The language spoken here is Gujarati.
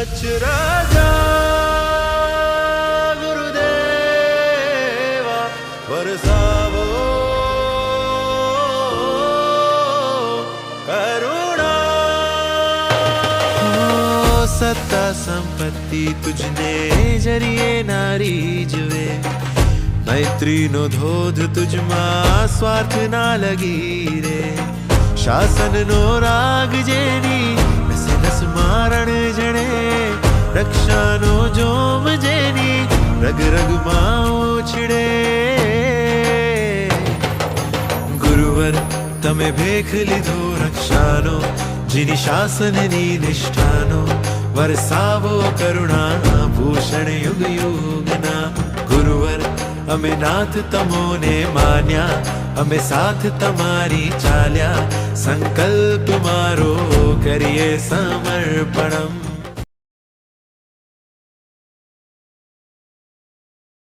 અચરાજા ગુરુદેવા વરસાવો કરુણા. સત્તા સંપત્તિ તુજને જરીએ નારી જુએ મૈત્રીનો ધોધ તુજમાં સ્વાર્થ ના લગી રે શાસનનો રાગ જેની રક્ષાનો જોમ જેની રગ રગમાં ઉછળે. ગુરુવર, તમે ભેખ લીધો રક્ષાનો, જેની શાસનની નિષ્ઠાનો. વરસાવો કરુણા ભૂષણ યુગ યુગના. ગુરુવર, અમે નાથ તમોને માન્યા, અમે સાથ તમારી ચાલ્યા. સંકલ્પ મારો કરીએ સમર્પણમ.